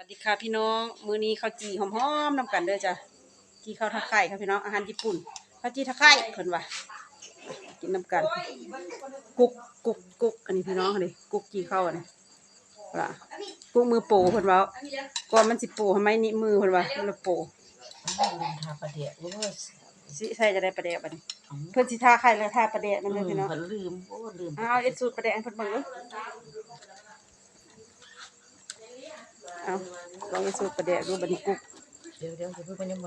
สวัสดีค่ะพี่น้อง มื้อนี้ข้าวจีหอมๆนำกันเด้อจ้ะจีข้าวทักไข่ค่ะพี่น้องอาหารญี่ปุ่นข้าวจีทักไข่เพิ่นว่ากินนำกัน กุกกุกกุกอันนี้พี่น้องอันนี้กุกจีข้าวอันนี้ล่ะกุกมือโปเพิ่นว่าก่อนมันสิโปทำไมนี่มือเพิ่นว่ามันละโปทาประเดี๋ยวโอ้ยสิใส่จะได้ประเดะบัดนี้เพิ่นสิทาไข่แล้วทาประเดะนำเด้อพี่น้องมันลืมโอ้ลืมเอาเอ็ดสูตรประเดะให้เพิ่นเบิ่งเด้อ เอาลองเอ็ดสูตรประเดะดูบัดนี้กุกเดี๋ยวเดี๋ยวจะพูดไปยังไง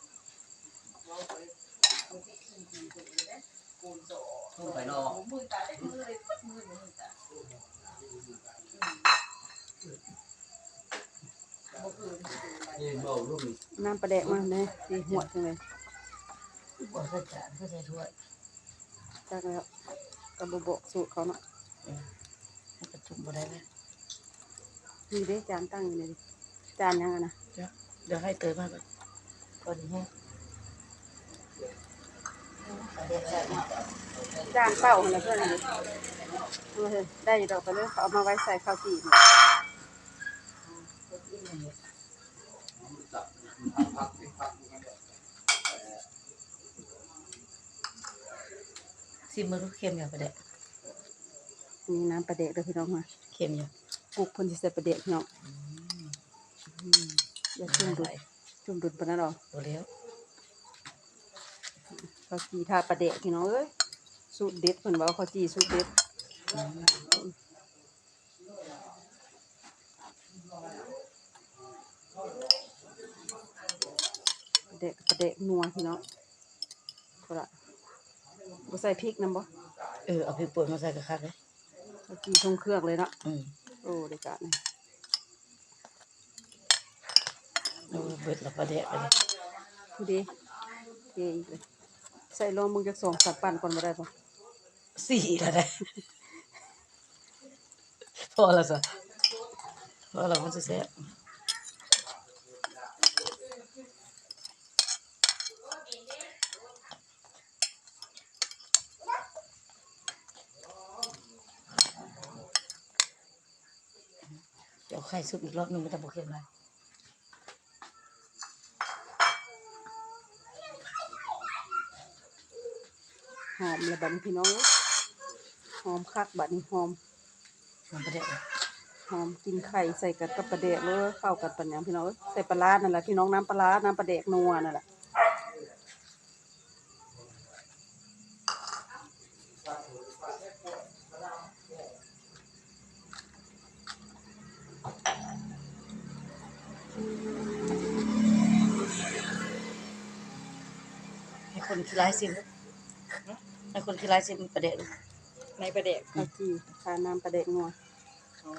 ปนอกนี่เบาลูกนี่น้ำประเดะมาเลยสีหัวจังเลยบอกใส่จานก็ใส่ถ้วยจากแล้วกระบอกสูตรเขาเนาะให้กระจุ่มบ่ได้ไหมมีเด้จานตั้งอยู่เลยดิจานยังอะนะเดี๋ยวเดี๋ยวให้เตยมาก่อนก่อนให้ประเดี๋ยวใส่มา จานเป้าอะไรเพื่อนอะไรเอาเถอะได้อยู่ดอกไปเลยเอามาไว้ใส่ข้าวจี่เนี่ยซิมมือเค็มอย่างประเดี๋ยวมีน้ำประเดะเลยพี่น้องมาเค็มอย่างปลูกเพ่นที่ใส่ประเดะพี่น้องอืมอย่าจุ่มดุดจุ่มดุดปานนั้นหรอกตัวเลี้ยว ข้าวจี่ทาประเดะพี่น้องเอ้ยสูตรเด็ดเพิ่นว่าข้าวจี่สูตรเด็ดประเดะประเดะนัวพี่น้องก็ละบ่ใส่พริกนำบ่เออเอาพริกป่นมาใส่กระคักเลยข้าวจี่ทรงเครื่องเลยเนาะอืมโอ้ได้การนี่โอ้เบิดแล้วประเดี๋ยวไปเลยผู้ดีเทอีกเลย ใส่ลงมึงจะส่งสับปั่นก่อนบ่ได้ปะสี่แล้วได้พอแล้วสิพอแล้วมันจะแซ่บเดี๋ยวไข่ซุปอีกรอบนึงมันจะบอกเค็มเลย หอมเลยบัดนี้พี่น้องเอ้ยหอมคักบัดนี้หอมมันประเดี๋ยวเลยหอมกินไข่ใส่กับกับปลาแดกเลยเข้ากันปัญญาพี่น้องเอ้ยใส่ปลาร้านั่นแหละพี่น้องน้ำปลาร้าน้ำปลาแดกนัวนั่นแหละให้คนขี้ร้ายซิม ให้คนขี้ร้ายซิมประเดี๋ยวเลยในปลาแดกข้าวจีทาน้ำปลาแดกนัวโอ้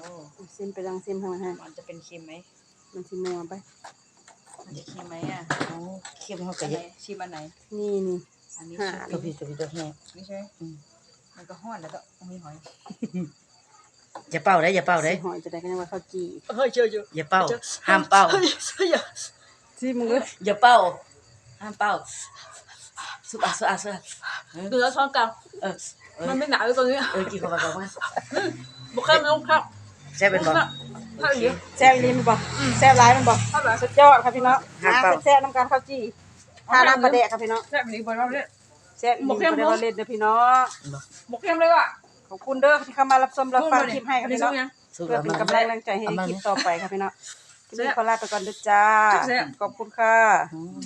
ซิมไปลังซิมทางไหนมันจะเป็นเค็มไหมมันสินัวไปมันจะเค็มไหมอะโอ้เค็มเขาอัก็นไหนเยอะชิมอันไหน นี่นี่อันนี้หาชิมตัวพี่ตัวพี่ตัวแห้งนี่ใช่ไหมอืมมันก็ห้อนแล้วก็มีหอยอย่าเป่าได้อย่าเป่าได้สิหอยจะได้กันยังว่าข้าวจีเฮ้ยเจอเจออย่าเป่าห้ามเป่าเฮ้ยเฮ้ยซิมึงเลยอย่าเป่าห้ามเป่าสุอาสุอาสุอาเออ ดูแล้วช้อนกลางเออเออมันไม่หนาเลยตรงนี้เออกินเข้าไปก่อนว่าบุกเข้าไม่ต้องเข้าใช่เป็นบ่ถ้าอย่างนี้ แซ่บลิ้นบ่แซ่บร้ายมันบ่ถ้าแบบสุดยอดครับพี่น้องห้ามเป่าแซ่บน้ำกันข้าวจีทาน้ำปลาแดกครับพี่น้องแซ่บนี้บนเราเนี่ยแซ่บลิ้นหมกเข้มบ่ได้ว่าเล่นเด้อพี่น้องบุกเข้มเลยว่ะขอบคุณเด้อที่เข้ามารับชมรับฟังคลิปให้ครับนี่พี่ซุน้อปงยังสุเพื่อเป็นกำลังแรงใจให้คลิปต่อไปครับพี่น้องคลิปนี้ขอลาไปก่อนเด้อจ้าแซ่บขอบคุณค่ะ อืม